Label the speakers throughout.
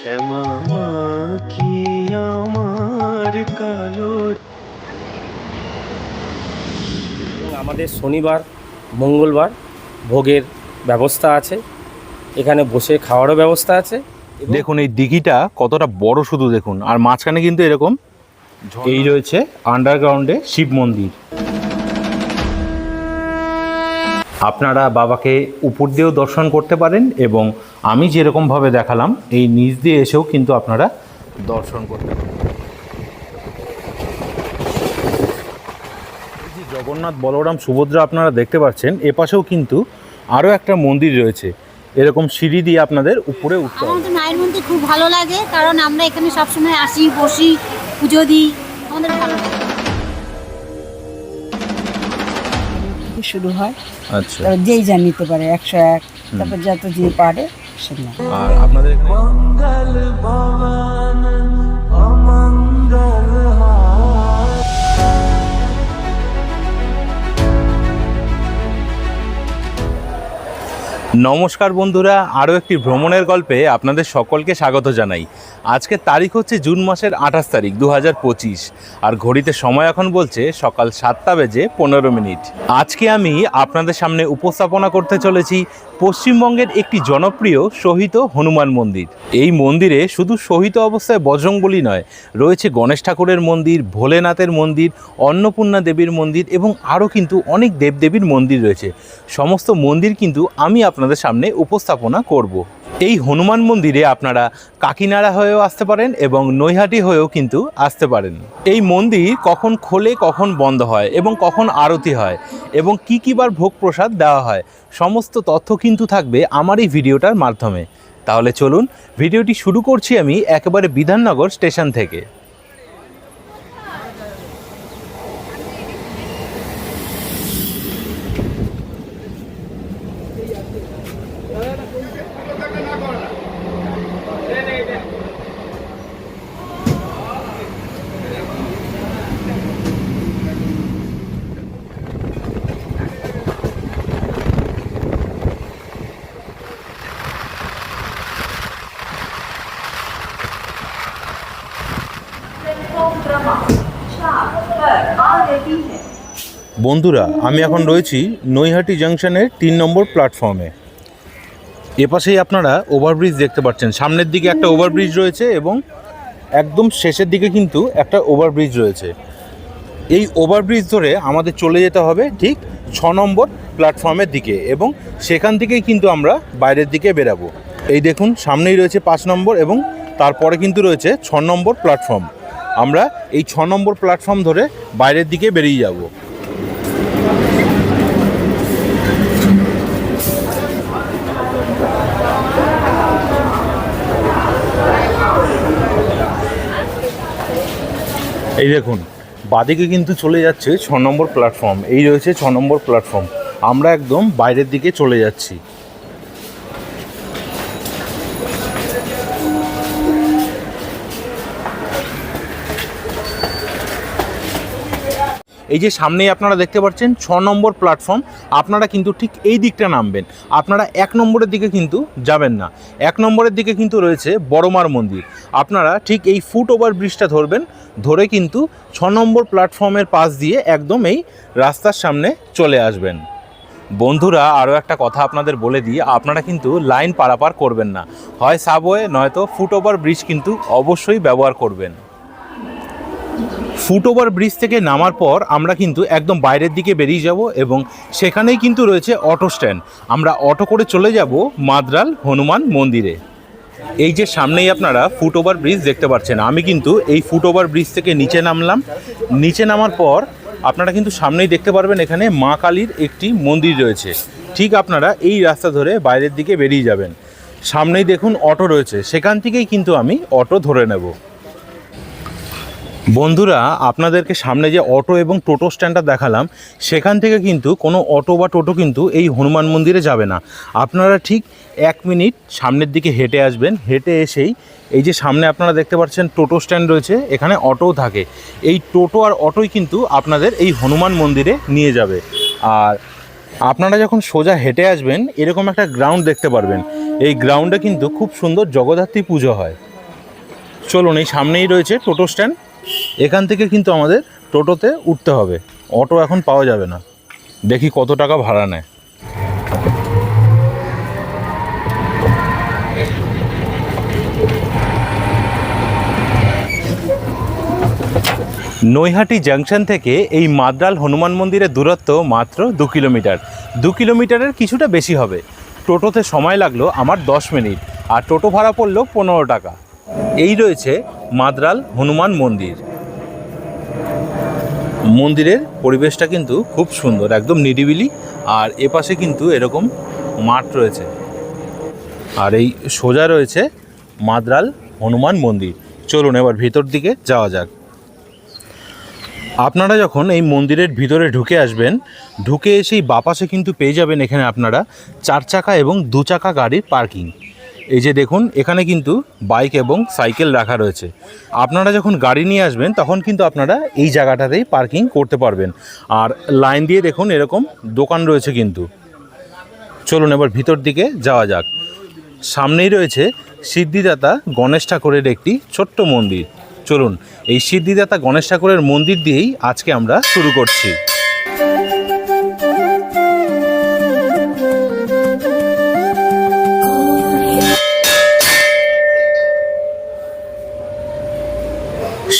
Speaker 1: শ্যামা মা কি আমার কালো
Speaker 2: আমাদের শনিবার মঙ্গলবার ভোগের ব্যবস্থা আছে। এখানে বসে খাওয়ারও ব্যবস্থা আছে।
Speaker 3: দেখুন এই দিঘিটা কতটা বড় শুধু দেখুন। আর মাঝখানে কিন্তু এরকম এই রয়েছে আন্ডারগ্রাউন্ডে শিব মন্দির। আপনারা বাবাকে উপর দিয়েও দর্শন করতে পারেন এবং আমি যেরকমভাবে দেখালাম, এই নিচ দিয়ে এসেও কিন্তু আপনারা দর্শন করতে পারেন। জগন্নাথ বলরাম সুভদ্রা আপনারা দেখতে পাচ্ছেন এপাশেও কিন্তু আরও একটা মন্দির রয়েছে। এরকম সিঁড়ি দিয়ে আপনাদের উপরে উঠতে হবে।
Speaker 4: আমাদের মায়ের মন্দির খুব ভালো লাগে, কারণ আমরা এখানে সবসময় আসি, বসি, পুজো দিই। আমাদের ভালো লাগে।
Speaker 5: থেকে শুরু হয়।
Speaker 3: আচ্ছা।
Speaker 5: যেই যা নিতে পারে একশো এক তারপর যত যে পারে সে নেয়।
Speaker 3: আর আপনাদের এখানে নমস্কার বন্ধুরা, আরও একটি ভ্রমণের গল্পে আপনাদের সকলকে স্বাগত জানাই। আজকের তারিখ হচ্ছে জুন মাসের আঠাশ তারিখ দু হাজার পঁচিশ। আর ঘড়িতে সময় এখন বলছে সকাল সাতটা বেজে পনেরো মিনিট। আজকে আমি আপনাদের সামনে উপস্থাপনা করতে চলেছি পশ্চিমবঙ্গের একটি জনপ্রিয় শহীদ হনুমান মন্দির। এই মন্দিরে শুধু শহীদ অবস্থায় বজরংবলী নয়, রয়েছে গণেশ ঠাকুরের মন্দির, ভোলেনাথের মন্দির, অন্নপূর্ণা দেবীর মন্দির এবং আরও কিন্তু অনেক দেবদেবীর মন্দির রয়েছে। সমস্ত মন্দির কিন্তু আমি আপনাদের সামনে উপস্থাপনা করব। এই হনুমান মন্দিরে আপনারা কাকিনাড়া হয়েও আসতে পারেন এবং নৈহাটি হয়েও কিন্তু আসতে পারেন। এই মন্দির কখন খোলে, কখন বন্ধ হয় এবং কখন আরতি হয় এবং কি কী বার ভোগ প্রসাদ দেওয়া হয়, সমস্ত তথ্য কিন্তু থাকবে আমার এই ভিডিওটার মাধ্যমে। তাহলে চলুন, ভিডিওটি শুরু করছি আমি একেবারে বিধাননগর স্টেশন থেকে। বন্ধুরা, আমি এখন রয়েছি নৈহাটি জাংশনের তিন নম্বর প্ল্যাটফর্মে। এপাশেই আপনারা ওভারব্রিজ দেখতে পাচ্ছেন। সামনের দিকে একটা ওভারব্রিজ রয়েছে এবং একদম শেষের দিকে কিন্তু একটা ওভারব্রিজ রয়েছে। এই ওভারব্রিজ ধরে আমাদের চলে যেতে হবে ঠিক ছ নম্বর প্ল্যাটফর্মের দিকে এবং সেখান থেকেই কিন্তু আমরা বাইরের দিকে বেরাবো। এই দেখুন, সামনেই রয়েছে পাঁচ নম্বর এবং তারপরে কিন্তু রয়েছে ছ নম্বর প্ল্যাটফর্ম। আমরা এই ছ নম্বর প্ল্যাটফর্ম ধরে বাইরের দিকে বেরিয়ে যাব। এই দেখুন, বাদিকে কিন্তু চলে যাচ্ছে ছ নম্বর প্ল্যাটফর্ম এই রয়েছে ছ নম্বর প্ল্যাটফর্ম আমরা একদম বাইরের দিকে চলে যাচ্ছি। এই যে সামনেই আপনারা দেখতে পাচ্ছেন ছ নম্বর প্ল্যাটফর্ম আপনারা কিন্তু ঠিক এই দিকটা নামবেন। আপনারা এক নম্বরের দিকে কিন্তু যাবেন না। এক নম্বরের দিকে কিন্তু রয়েছে বড়মার মন্দির। আপনারা ঠিক এই ফুট ওভার ব্রিজটা ধরবেন, ধরে কিন্তু ছ নম্বর প্ল্যাটফর্মের পাশ দিয়ে একদম এই রাস্তার সামনে চলে আসবেন। বন্ধুরা আরও একটা কথা আপনাদের বলে দিই, আপনারা কিন্তু লাইন পারাপার করবেন না। হয় সাবওয়ে নয়তো ফুট ওভার ব্রিজ কিন্তু অবশ্যই ব্যবহার করবেন। ফুট ওভার ব্রিজ থেকে নামার পর আমরা কিন্তু একদম বাইরের দিকে বেরিয়ে যাব এবং সেখানেই কিন্তু রয়েছে অটো স্ট্যান্ড। আমরা অটো করে চলে যাব মাদ্রাল হনুমান মন্দিরে। এই যে সামনেই আপনারা ফুট ওভার ব্রিজ দেখতে পাচ্ছেন, আমি কিন্তু এই ফুট ওভার ব্রিজ থেকে নিচে নামলাম। নিচে নামার পর আপনারা কিন্তু সামনেই দেখতে পারবেন এখানে মা কালীর একটি মন্দির রয়েছে। ঠিক আপনারা এই রাস্তা ধরে বাইরের দিকে বেরিয়ে যাবেন। সামনেই দেখুন অটো রয়েছে, সেখান থেকেই কিন্তু আমি অটো ধরে নেব। বন্ধুরা, আপনাদেরকে সামনে যে অটো এবং টোটো স্ট্যান্ডটা দেখালাম, সেখান থেকে কিন্তু কোনো অটো বা টোটো কিন্তু এই হনুমান মন্দিরে যাবে না। আপনারা ঠিক এক মিনিট সামনের দিকে হেঁটে আসবেন, হেঁটে এসেই এই যে সামনে আপনারা দেখতে পাচ্ছেন টোটো স্ট্যান্ড রয়েছে, এখানে অটোও থাকে। এই টোটো আর অটোই কিন্তু আপনাদের এই হনুমান মন্দিরে নিয়ে যাবে। আর আপনারা যখন সোজা হেঁটে আসবেন, এরকম একটা গ্রাউন্ড দেখতে পারবেন। এই গ্রাউন্ডে কিন্তু খুব সুন্দর জগদ্ধাত্রী পুজো হয়। চলুন, এই সামনেই রয়েছে টোটো স্ট্যান্ড। এখান থেকে কিন্তু আমাদের টোটোতে উঠতে হবে। অটো এখন পাওয়া যাবে না। দেখি কত টাকা ভাড়া নেয়। নৈহাটি জাংশন থেকে এই মাদ্রাল হনুমান মন্দিরের দূরত্ব মাত্র দু কিলোমিটার। দু কিলোমিটারের কিছুটা বেশি হবে। টোটোতে সময় লাগল আমার দশ মিনিট। আর টোটো ভাড়া পড়ল পনেরো টাকা। এই রয়েছে মাদ্রাল হনুমান মন্দির। মন্দিরের পরিবেশটা কিন্তু খুব সুন্দর, একদম নিরিবিলি, আর এপাশে কিন্তু এরকম মাঠ রয়েছে। আর এই সোজা রয়েছে মাদ্রাল হনুমান মন্দির। চলুন এবার ভিতর দিকে যাওয়া যাক। আপনারা যখন এই মন্দিরের ভিতরে ঢুকে আসবেন, ঢুকে এসেই বাপাশে কিন্তু পেয়ে যাবেন এখানে আপনারা চার চাকা এবং দু চাকা গাড়ির পার্কিং। এই যে দেখুন, এখানে কিন্তু বাইক এবং সাইকেল রাখা রয়েছে। আপনারা যখন গাড়ি নিয়ে আসবেন, তখন কিন্তু আপনারা এই জায়গাটাতেই পার্কিং করতে পারবেন। আর লাইন দিয়ে দেখুন, এরকম দোকান রয়েছে কিন্তু। চলুন এবার ভিতর দিকে যাওয়া যাক। সামনেই রয়েছে সিদ্ধিদাতা গণেশ ঠাকুরের একটি ছোট্ট মন্দির। চলুন, এই সিদ্ধিদাতা গণেশ ঠাকুরের মন্দির দিয়েই আজকে আমরা শুরু করছি।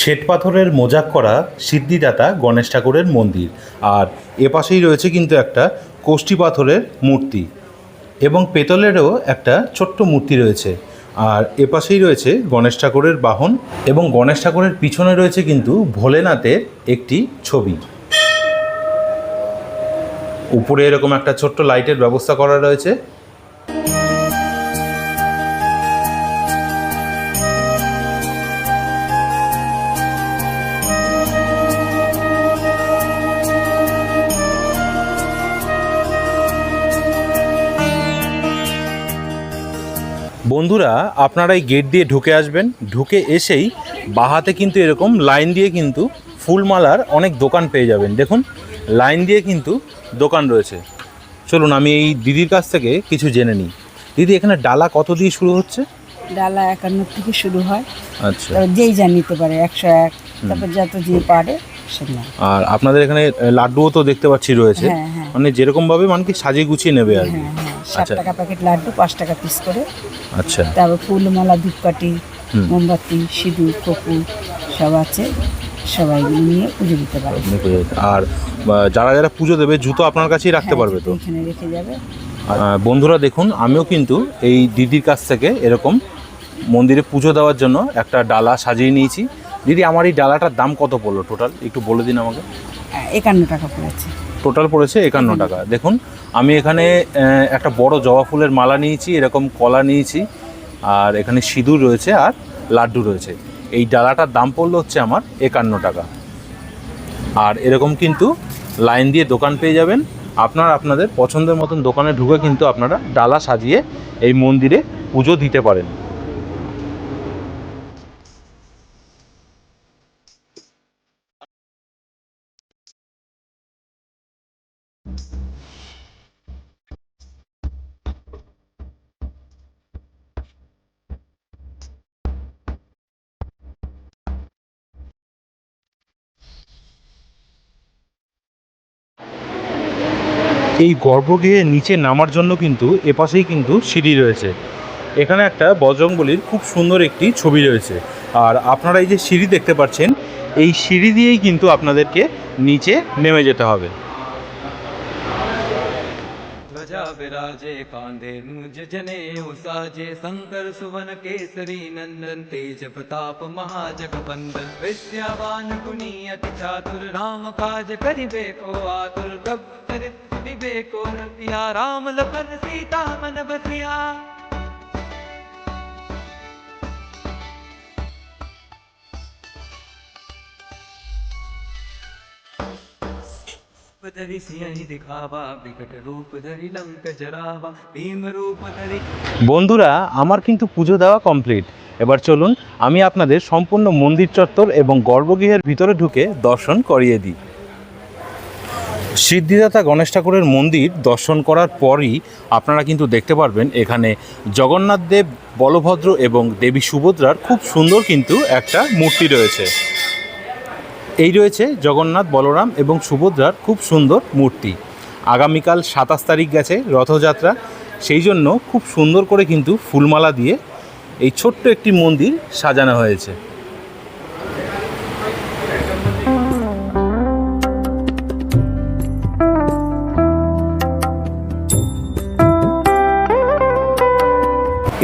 Speaker 3: শ্বেত পাথরের মোজাক করা সিদ্ধিদাতা গণেশ ঠাকুরের মন্দির। আর এপাশেই রয়েছে কিন্তু একটা কোষ্ঠী পাথরের মূর্তি। এবং পেতলেরও একটা ছোট্ট মূর্তি রয়েছে। আর এপাশেই রয়েছে গণেশ ঠাকুরের বাহন এবং গণেশ ঠাকুরের পিছনে রয়েছে কিন্তু ভোলেনাথের একটি ছবি। উপরে এরকম একটা ছোট্ট লাইটের ব্যবস্থা করা রয়েছে। বন্ধুরা আপনারা এই গেট দিয়ে ঢুকে আসবেন। ঢুকে এসেই বাহাতে কিন্তু এরকম লাইন দিয়ে কিন্তু ফুলমালার অনেক দোকান পেয়ে যাবেন। দেখুন লাইন দিয়ে কিন্তু দোকান রয়েছে। চলুন আমি এই দিদির কাছ থেকে কিছু জেনে নিই। দিদি এখানে ডালা কত দিয়ে শুরু হচ্ছে?
Speaker 5: ডালা একান্ন থেকে শুরু হয়।
Speaker 3: আচ্ছা।
Speaker 5: যেই যা নিতে পারে একশো এক তারপর যত যে পারে
Speaker 3: আর আপনাদের এখানে লাড্ডুও তো দেখতে পাচ্ছি রয়েছে।
Speaker 5: হ্যাঁ, হ্যাঁ।
Speaker 3: মানে যেরকম ভাবে মানে কি সাজিয়ে গুছিয়ে নেবে আর কি।
Speaker 5: হ্যাঁ হ্যাঁ। ষাট
Speaker 3: আচ্ছা।
Speaker 5: টাকা প্যাকেট লাড্ডু পাঁচ টাকা পিস করে।
Speaker 3: আচ্ছা।
Speaker 5: তারপর ফুলমালা ধূপকাঠি। মোমবাতি সিঁদুর কপুর সব আছে। সবাই নিয়ে পুজো দিতে পারে
Speaker 3: আপনি পুজো দিতে- আর যারা যারা পুজো দেবে জুতো আপনার কাছেই রাখতে
Speaker 5: হ্যাঁ,
Speaker 3: পারবে তো?
Speaker 5: এখানে রেখে যাবে।
Speaker 3: বন্ধুরা দেখুন আমিও কিন্তু এই দিদির কাছ থেকে এরকম মন্দিরে পুজো দেওয়ার জন্য একটা ডালা সাজিয়ে নিয়েছি। দিদি আমার এই ডালাটার দাম কত পড়ল টোটাল একটু বলে দিন আমাকে।
Speaker 5: হ্যাঁ, একান্ন টাকা পড়েছে।
Speaker 3: টোটাল পড়েছে একান্ন টাকা। দেখুন আমি এখানে একটা বড় জবা ফুলের মালা নিয়েছি এরকম কলা নিয়েছি আর এখানে সিঁদুর রয়েছে আর লাড্ডু রয়েছে। এই ডালাটার দাম পড়ল হচ্ছে আমার একান্ন টাকা। আর এরকম কিন্তু লাইন দিয়ে দোকান পেয়ে যাবেন। আপনার আপনাদের পছন্দের মতন দোকানে ঢুকে কিন্তু আপনারা ডালা সাজিয়ে এই মন্দিরে পুজো দিতে পারেন। এই গর্ভগৃহের নিচে নামার জন্য কিন্তু এপাশেই কিন্তু সিঁড়ি রয়েছে। এখানে একটা বজরংবলির খুব সুন্দর একটি ছবি রয়েছে। আর আপনারা এই যে সিঁড়ি দেখতে পাচ্ছেন, এই সিঁড়ি দিয়েই কিন্তু আপনাদেরকে নিচে নেমে যেতে হবে।
Speaker 1: साजे शंकर सुवन केसरी नंदन तेज प्रताप महाजगबंदन। विद्यावान गुणी अति चातुर राम काज करिबे को आतुर प्रभु चरित सुनिबे को रतिया राम लखन सीता मन बसिया रूप धरि सिंह दिखावा विकट रूप धरि लंक जरावा भीम रूप धरि
Speaker 3: বন্ধুরা আমার কিন্তু পুজো দেওয়া কমপ্লিট এবার চলুন আমি আপনাদের সম্পূর্ণ মন্দির চত্বর এবং গর্ভগৃহের ভিতরে ঢুকে দর্শন করিয়ে দিই সিদ্ধিদাতা গণেশ ঠাকুরের মন্দির দর্শন করার পরই আপনারা কিন্তু দেখতে পারবেন এখানে জগন্নাথ দেব বলভদ্র এবং দেবী সুভদ্রার খুব সুন্দর কিন্তু একটা মূর্তি রয়েছে এই রয়েছে জগন্নাথ, বলরাম এবং সুভদ্রার খুব সুন্দর মূর্তি। আগামীকাল সাতাশ তারিখ গেছে রথযাত্রা, সেই জন্য খুব সুন্দর করে কিন্তু ফুলমালা দিয়ে এই ছোট্ট একটি মন্দির সাজানো হয়েছে।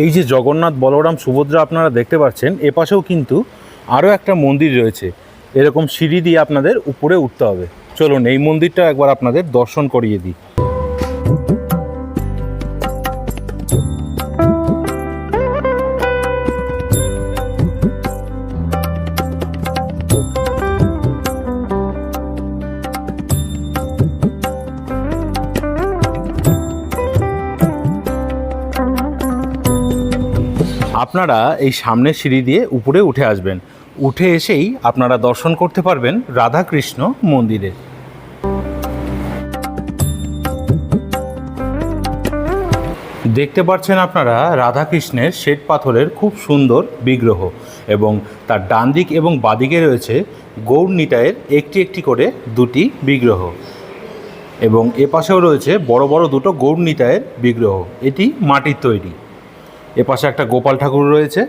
Speaker 3: এই যে জগন্নাথ, বলরাম, সুভদ্রা আপনারা দেখতে পাচ্ছেন এপাশেও কিন্তু আরও একটা মন্দির রয়েছে। এরকম সিঁড়ি দিয়ে আপনাদের উপরে উঠতে হবে। চলুন, এই মন্দিরটা একবার আপনাদের দর্শন করিয়ে দিই। আপনারা এই সামনের সিঁড়ি দিয়ে উপরে উঠে আসবেন। উঠে এসেই আপনারা দর্শন করতে পারবেন রাধাকৃষ্ণ মন্দিরে। দেখতে পাচ্ছেন আপনারা রাধাকৃষ্ণের শ্বেত পাথরের খুব সুন্দর বিগ্রহ এবং তার ডান দিক এবং বাদিকে রয়েছে গৌর নিতায়ের একটি একটি করে দুটি বিগ্রহ এবং এ পাশেও রয়েছে বড় বড় দুটো গৌর নিতায়ের বিগ্রহ। এটি মাটির তৈরি। এপাশে একটা গোপাল ঠাকুর রয়েছে।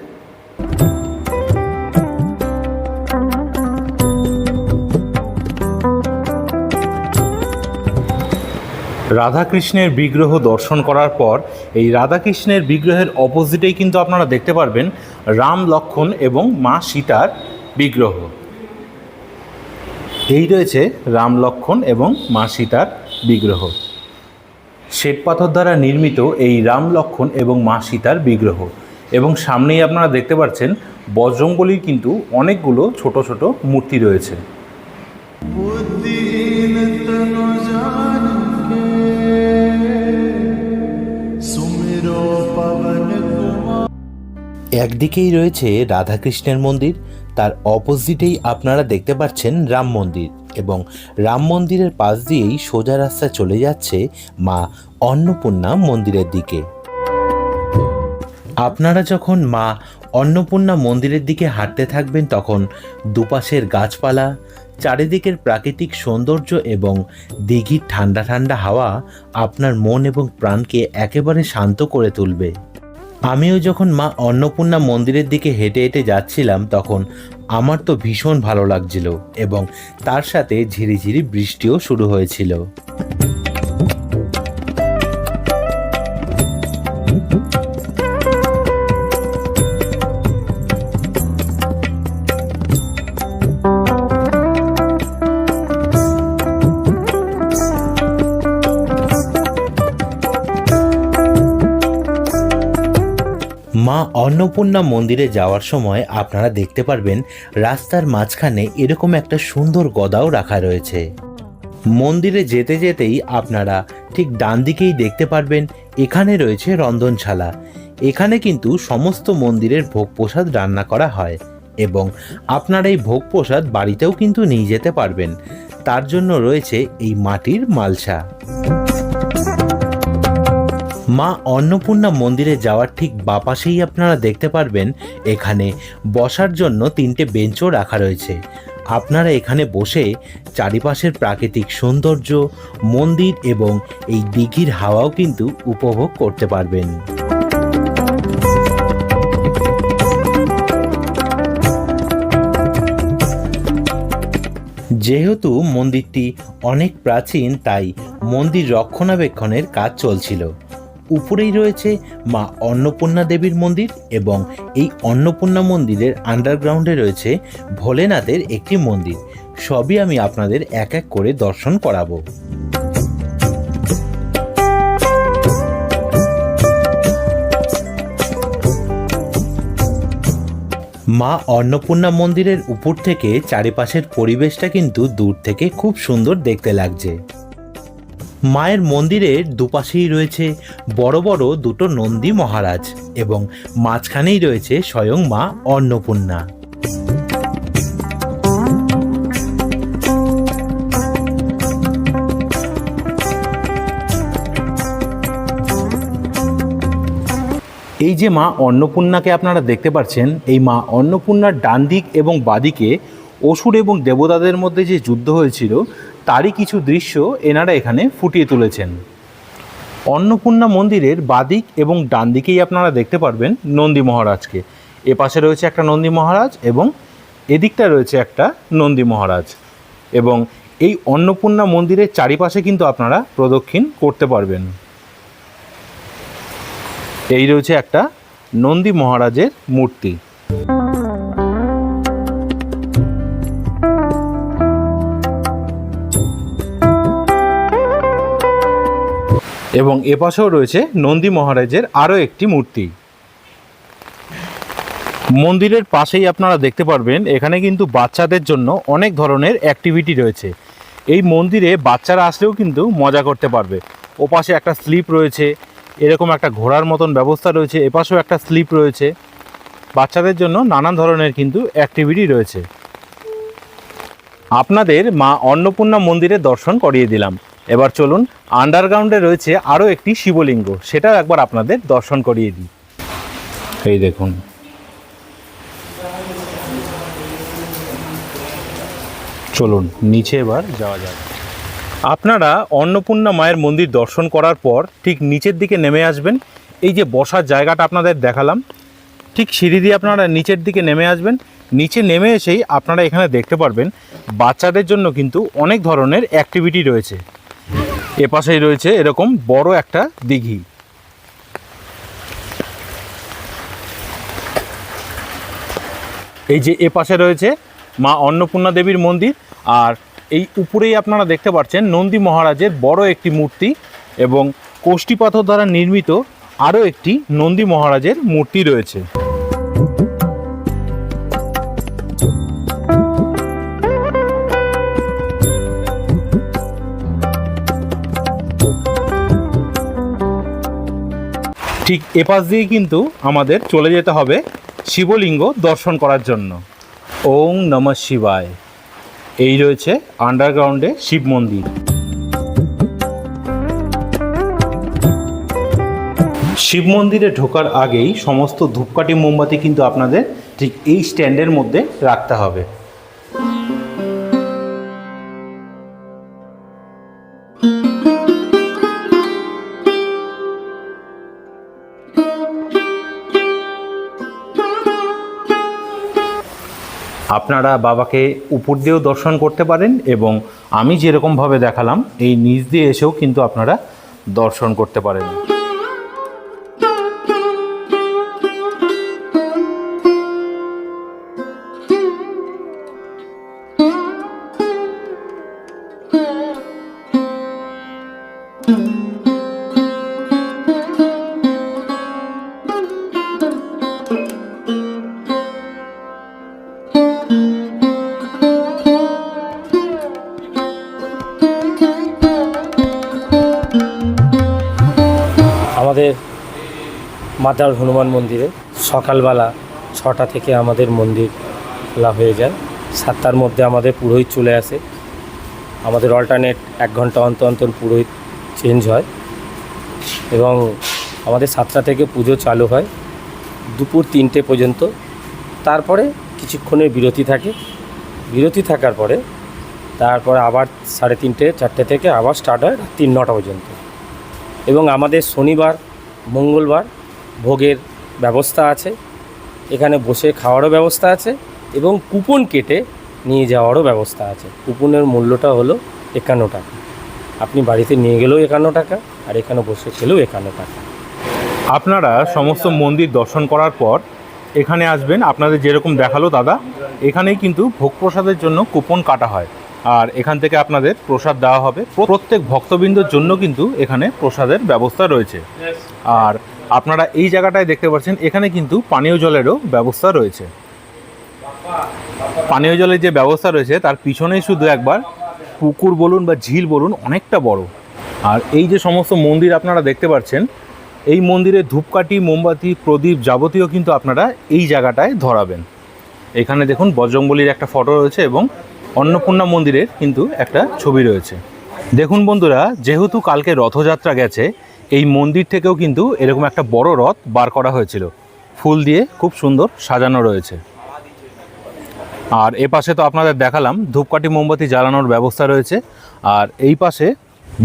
Speaker 3: রাধাকৃষ্ণের বিগ্রহ দর্শন করার পর এই রাধাকৃষ্ণের বিগ্রহের অপোজিটেই কিন্তু আপনারা দেখতে পারবেন রাম লক্ষণ এবং মা সীতার বিগ্রহ। এই রয়েছে রাম লক্ষণ এবং মা সীতার বিগ্রহ। শ্বেতপাথর দ্বারা নির্মিত এই রাম লক্ষণ এবং মা সীতার বিগ্রহ। এবং সামনেই আপনারা দেখতে পাচ্ছেন বজরঙ্গলির কিন্তু অনেকগুলো ছোট ছোট মূর্তি রয়েছে।
Speaker 6: একদিকেই রয়েছে রাধাকৃষ্ণের মন্দির, তার অপোজিটেই আপনারা দেখতে পাচ্ছেন রাম মন্দির এবং রাম মন্দিরের পাশ দিয়েই সোজা রাস্তা চলে যাচ্ছে মা অন্নপূর্ণা মন্দিরের দিকে। আপনারা যখন মা অন্নপূর্ণা মন্দিরের দিকে হাঁটতে থাকবেন তখন দুপাশের গাছপালা, চারিদিকের প্রাকৃতিক সৌন্দর্য এবং দিঘির ঠান্ডা ঠান্ডা হাওয়া আপনার মন এবং প্রাণকে একেবারে শান্ত করে তুলবে। আমিও যখন মা অন্নপূর্ণা মন্দিরের দিকে হেঁটে হেঁটে যাচ্ছিলাম, তখন আমার তো ভীষণ ভালো লাগছিল এবং তার সাথে ঝিরিঝিরি বৃষ্টিও শুরু হয়েছিল। অন্নপূর্ণা মন্দিরে যাওয়ার সময় আপনারা দেখতে পারবেন রাস্তার মাঝখানে এরকম একটা সুন্দর গদাও রাখা রয়েছে। মন্দিরে যেতে যেতেই আপনারা ঠিক ডান দিকেই দেখতে পারবেন এখানে রয়েছে রন্ধনশালা। এখানে কিন্তু সমস্ত মন্দিরের ভোগ প্রসাদ রান্না করা হয় এবং আপনারা এই ভোগ প্রসাদ বাড়িতেও কিন্তু নিয়ে যেতে পারবেন। তার জন্য রয়েছে এই মাটির মালসা। মা অন্নপূর্ণা মন্দিরে যাওয়ার ঠিক বাপাশেই আপনারা দেখতে পারবেন, এখানে বসার জন্য তিনটে বেঞ্চও রাখা রয়েছে। আপনারা এখানে বসে চারিপাশের প্রাকৃতিক সৌন্দর্য, মন্দির এবং এই দিঘির হাওয়াও কিন্তু উপভোগ করতে পারবেন। যেহেতু মন্দিরটি অনেক প্রাচীন, তাই মন্দির রক্ষণাবেক্ষণের কাজ চলছিল। উপরেই রয়েছে মা অন্নপূর্ণা দেবীর মন্দির এবং এই অন্নপূর্ণা মন্দিরের আন্ডারগ্রাউন্ডে রয়েছে ভোলেনাথের একটি মন্দির। সবই আমি আপনাদের এক এক করে দর্শন করাবো। মা অন্নপূর্ণা মন্দিরের উপর থেকে চারিপাশের পরিবেশটা কিন্তু দূর থেকে খুব সুন্দর দেখতে লাগছে। মায়ের মন্দিরের দুপাশেই রয়েছে বড় বড় দুটো নন্দী মহারাজ এবং মাঝখানেই রয়েছে স্বয়ং মা অন্নপূর্ণা।
Speaker 3: এই যে মা অন্নপূর্ণাকে আপনারা দেখতে পাচ্ছেন, এই মা অন্নপূর্ণার ডান দিক এবং বাদিকে অসুর এবং দেবতাদের মধ্যে যে যুদ্ধ হয়েছিল তারই কিছু দৃশ্য এনারা এখানে ফুটিয়ে তুলেছেন। অন্নপূর্ণা মন্দিরের বাদিক এবং ডান দিকেই আপনারা দেখতে পারবেন নন্দী মহারাজকে। এ পাশে রয়েছে একটা নন্দী মহারাজ এবং এদিকটা রয়েছে একটা নন্দী মহারাজ। এবং এই অন্নপূর্ণা মন্দিরের চারিপাশে কিন্তু আপনারা প্রদক্ষিণ করতে পারবেন। এই রয়েছে একটা নন্দী মহারাজের মূর্তি। এবং এপাশেও রয়েছে নন্দী মহারাজের আরও একটি মূর্তি। মন্দিরের পাশেই আপনারা দেখতে পারবেন, এখানে কিন্তু বাচ্চাদের জন্য অনেক ধরনের অ্যাক্টিভিটি রয়েছে। এই মন্দিরে বাচ্চারা আসলেও কিন্তু মজা করতে পারবে। ওপাশে একটা স্লিপ রয়েছে, এরকম একটা ঘোড়ার মতন ব্যবস্থা রয়েছে, এপাশেও একটা স্লিপ রয়েছে। বাচ্চাদের জন্য নানান ধরনের কিন্তু অ্যাক্টিভিটি রয়েছে। আপনাদের মা অন্নপূর্ণা মন্দিরের দর্শন করিয়ে দিলাম। এবার চলুন আন্ডারগ্রাউন্ডে রয়েছে আরও একটি শিবলিঙ্গ, সেটাও একবার আপনাদের দর্শন করিয়ে দিই। এই দেখুন। চলুন, নিচে এবার যাওয়া যাক। আপনারা অন্নপূর্ণা মায়ের মন্দির দর্শন করার পর ঠিক নিচের দিকে নেমে আসবেন। এই যে বসার জায়গাটা আপনাদের দেখালাম, ঠিক সিঁড়ি দিয়ে আপনারা নিচের দিকে নেমে আসবেন। নিচে নেমে এসেই আপনারা এখানে দেখতে পারবেন, বাচ্চাদের জন্য কিন্তু অনেক ধরনের অ্যাক্টিভিটি রয়েছে। এপাশেই রয়েছে এরকম বড় একটা দিঘি। এই যে এপাশে রয়েছে মা অন্নপূর্ণা দেবীর মন্দির, আর এই উপরেই আপনারা দেখতে পাচ্ছেন নন্দী মহারাজের বড় একটি মূর্তি এবং কোষ্ঠী পাথর দ্বারা নির্মিত আরও একটি নন্দী মহারাজের মূর্তি রয়েছে। ঠিক এপাশ দিয়ে কিন্তু আমাদের চলে যেতে হবে শিবলিঙ্গ দর্শন করার জন্য। ওং নমঃ শিবায়। এই রয়েছে আন্ডারগ্রাউন্ডে শিব মন্দির। শিব মন্দিরে ঢোকার আগেই সমস্ত ধূপকাঠি মোমবাতি কিন্তু আপনাদের ঠিক এই স্ট্যান্ডের মধ্যে রাখতে হবে। আপনারা বাবাকে উপর দিয়েও দর্শন করতে পারেন এবং আমি যেরকমভাবে দেখালাম, এই নিচ দিয়ে এসেও কিন্তু আপনারা দর্শন করতে পারেন।
Speaker 2: মাতার হনুমান মন্দিরে সকালবেলা ছটা থেকে আমাদের মন্দির খোলা হয়ে যায়। সাতটার মধ্যে আমাদের পুরোহিত চলে আসে। আমাদের অল্টারনেট এক ঘণ্টা অন্তর অন্তর পুরোহিত চেঞ্জ হয় এবং আমাদের সাতটা থেকে পুজো চালু হয় দুপুর তিনটে পর্যন্ত। তারপরে কিছুক্ষণের বিরতি থাকে। বিরতি থাকার পরে তারপরে আবার সাড়ে তিনটে, চারটে থেকে আবার স্টার্ট হয় তিন নটা পর্যন্ত। এবং আমাদের শনিবার, মঙ্গলবার ভোগের ব্যবস্থা আছে এখানে বসে খাওয়ারও ব্যবস্থা আছে এবং কুপন কেটে নিয়ে যাওয়ারও ব্যবস্থা আছে। কুপনের মূল্যটা হলো একান্ন টাকা। আপনি বাড়িতে নিয়ে গেলেও একান্ন টাকা আর এখানে বসে খেলেও একান্ন টাকা।
Speaker 3: আপনারা সমস্ত মন্দির দর্শন করার পর এখানে আসবেন। আপনাদের যেরকম দেখাল দাদা এখানেই কিন্তু ভোগ প্রসাদের জন্য কুপন কাটা হয়। আর এখান থেকে আপনাদের প্রসাদ দেওয়া হবে। প্রত্যেক ভক্তবৃন্দর জন্য কিন্তু এখানে প্রসাদের ব্যবস্থা রয়েছে। আর আপনারা এই জায়গাটায় দেখতে পাচ্ছেন, এখানে কিন্তু পানীয় জলেরও ব্যবস্থা রয়েছে। পানীয় জলের যে ব্যবস্থা রয়েছে, তার পিছনেই শুধু একবার পুকুর বলুন বা ঝিল বলুন, অনেকটা বড়। আর এই যে সমস্ত মন্দির আপনারা দেখতে পাচ্ছেন, এই মন্দিরে ধূপকাঠি, মোমবাতি, প্রদীপ যাবতীয় কিন্তু আপনারা এই জায়গাটায় ধরাবেন। এখানে দেখুন বজরংবলির একটা ফটো রয়েছে এবং অন্নপূর্ণা মন্দিরের কিন্তু একটা ছবি রয়েছে। দেখুন বন্ধুরা, যেহেতু কালকে রথযাত্রা গেছে এই মন্দির থেকেও কিন্তু এরকম একটা বড় রথ বার করা হয়েছিল। ফুল দিয়ে খুব সুন্দর সাজানো রয়েছে। আর এ পাশে তো আপনাদের দেখালাম ধূপকাঠি মোমবাতি জ্বালানোর ব্যবস্থা রয়েছে। আর এই পাশে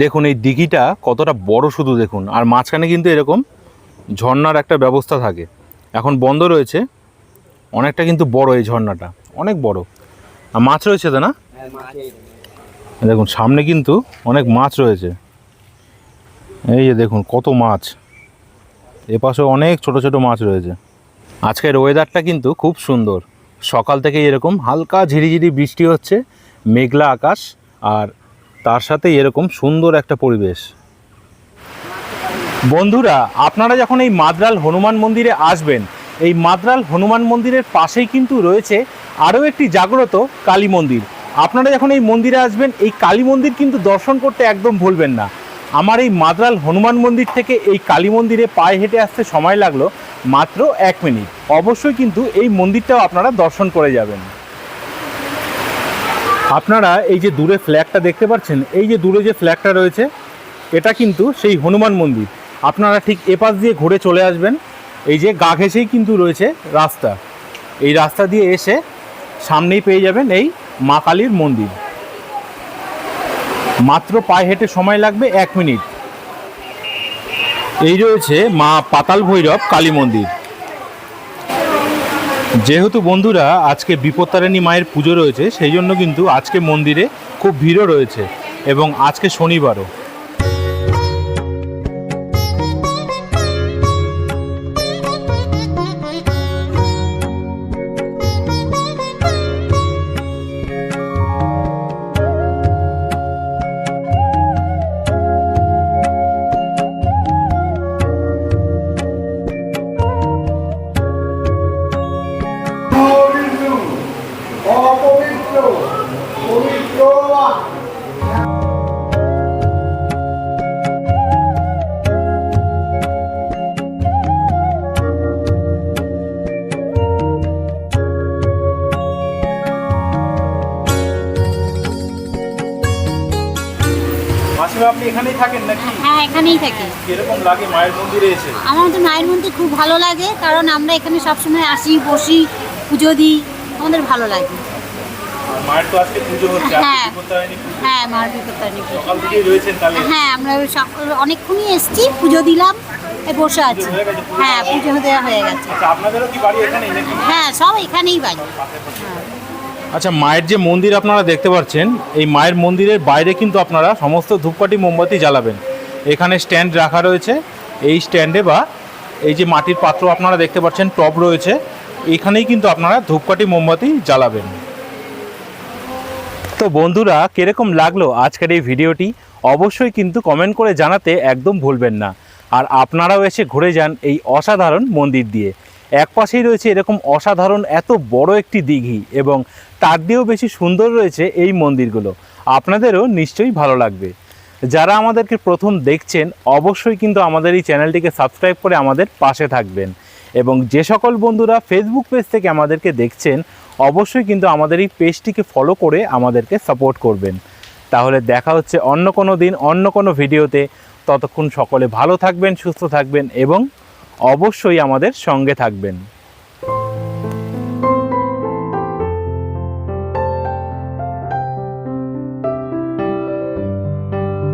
Speaker 3: দেখুন এই দিঘিটা কতটা বড় শুধু দেখুন আর মাঝখানে কিন্তু এরকম ঝর্ণার একটা ব্যবস্থা থাকে। এখন বন্ধ রয়েছে অনেকটা কিন্তু বড় এই ঝর্ণাটা অনেক বড়। আর মাছ রয়েছে তো না? দেখুন সামনে কিন্তু অনেক মাছ রয়েছে। এই যে দেখুন, কত মাছ। এপাশে অনেক ছোট ছোট মাছ রয়েছে। আজকের ওয়েদারটা কিন্তু খুব সুন্দর। সকাল থেকে এরকম হালকা ঝিরিঝিরি বৃষ্টি হচ্ছে, মেঘলা আকাশ, আর তার সাথে এরকম সুন্দর একটা পরিবেশ। বন্ধুরা, আপনারা যখন এই মাদ্রাল হনুমান মন্দিরে আসবেন, এই মাদ্রাল হনুমান মন্দিরের পাশেই কিন্তু রয়েছে আরও একটি জাগ্রত কালী মন্দির। আপনারা যখন এই মন্দিরে আসবেন, এই কালী মন্দির কিন্তু দর্শন করতে একদম ভুলবেন না। আমার এই মাদ্রাল হনুমান মন্দির থেকে এই কালী মন্দিরে পায়ে হেঁটে আসতে সময় লাগল মাত্র এক মিনিট। অবশ্যই কিন্তু এই মন্দিরটাও আপনারা দর্শন করে যাবেন। আপনারা এই যে দূরে ফ্ল্যাগটা দেখতে পাচ্ছেন, এই যে দূরে যে ফ্ল্যাগটা রয়েছে, এটা কিন্তু সেই হনুমান মন্দির। আপনারা ঠিক এপাশ দিয়ে ঘুরে চলে আসবেন। এই যে গা ঘেঁষেই কিন্তু রয়েছে রাস্তা। এই রাস্তা দিয়ে এসে সামনেই পেয়ে যাবেন এই মা কালীর মন্দির। মাত্র পায়ে হেঁটে সময় লাগবে এক মিনিট। এই রয়েছে মা পাতাল ভৈরব কালী মন্দির। যেহেতু বন্ধুরা আজকে বিপত্তারিণী মায়ের পুজো রয়েছে, সেই জন্য কিন্তু আজকে মন্দিরে খুব ভিড়ও রয়েছে এবং আজকে শনিবারও। মাসিমা আপনি এখানেই থাকেন নাকি?
Speaker 4: হ্যাঁ এখানেই থাকি।
Speaker 3: কীরকম লাগে মায়ের মন্দিরে এসে?
Speaker 4: আমার তো মায়ের মন্দির খুব ভালো লাগে কারণ আমরা এখানে সবসময় আসি বসি পুজো দিই আমাদের ভালো লাগে।
Speaker 3: মায়ের তো আজকে পুজো হচ্ছে
Speaker 4: হ্যাঁ। হ্যাঁ মার বিপত্তারিণী
Speaker 3: সকাল থেকেই রয়েছেন তাহলে?
Speaker 4: হ্যাঁ আমরা ওই সকাল অনেকক্ষণই এসছি পুজো দিলাম বসে আছি। হ্যাঁ পুজো দেওয়া হয়ে গেছে।
Speaker 3: আচ্ছা আপনাদেরও কি বাড়ি এখানেই নাকি?
Speaker 4: হ্যাঁ সব এখানেই বাড়ি।
Speaker 3: আচ্ছা মায়ের যে মন্দির আপনারা দেখতে পাচ্ছেন, এই মায়ের মন্দিরের বাইরে কিন্তু আপনারা সমস্ত ধূপকাঠি, মোমবাতি জ্বালাবেন। এখানে স্ট্যান্ড রাখা রয়েছে। এই স্ট্যান্ডে বা এই যে মাটির পাত্র আপনারা দেখতে পাচ্ছেন, টব রয়েছে। এখানেই কিন্তু আপনারা ধূপকাঠি, মোমবাতি জ্বালাবেন। তো বন্ধুরা, কীরকম লাগল আজকের এই ভিডিওটি? অবশ্যই কিন্তু কমেন্ট করে জানাতে একদম ভুলবেন না। আর আপনারাও এসে ঘুরে যান এই অসাধারণ মন্দির দিয়ে। এক পাশেই রয়েছে এরকম অসাধারণ এত বড় একটি দিঘি এবং তার দিয়েও বেশি সুন্দর রয়েছে এই মন্দিরগুলো। আপনাদেরও নিশ্চয়ই ভালো লাগবে। যারা আমাদেরকে প্রথম দেখছেন, অবশ্যই কিন্তু আমাদের এই চ্যানেলটিকে সাবস্ক্রাইব করে আমাদের পাশে থাকবেন এবং যে সকল বন্ধুরা ফেসবুক পেজ থেকে আমাদেরকে দেখছেন, অবশ্যই কিন্তু আমাদের এই পেজটিকে ফলো করে আমাদেরকে সাপোর্ট করবেন। তাহলে দেখা হচ্ছে অন্য কোনো দিন, অন্য কোনো ভিডিওতে ততক্ষণ সকলে ভালো থাকবেন, সুস্থ থাকবেন এবং অবশ্যই আমাদের সঙ্গে থাকবেন।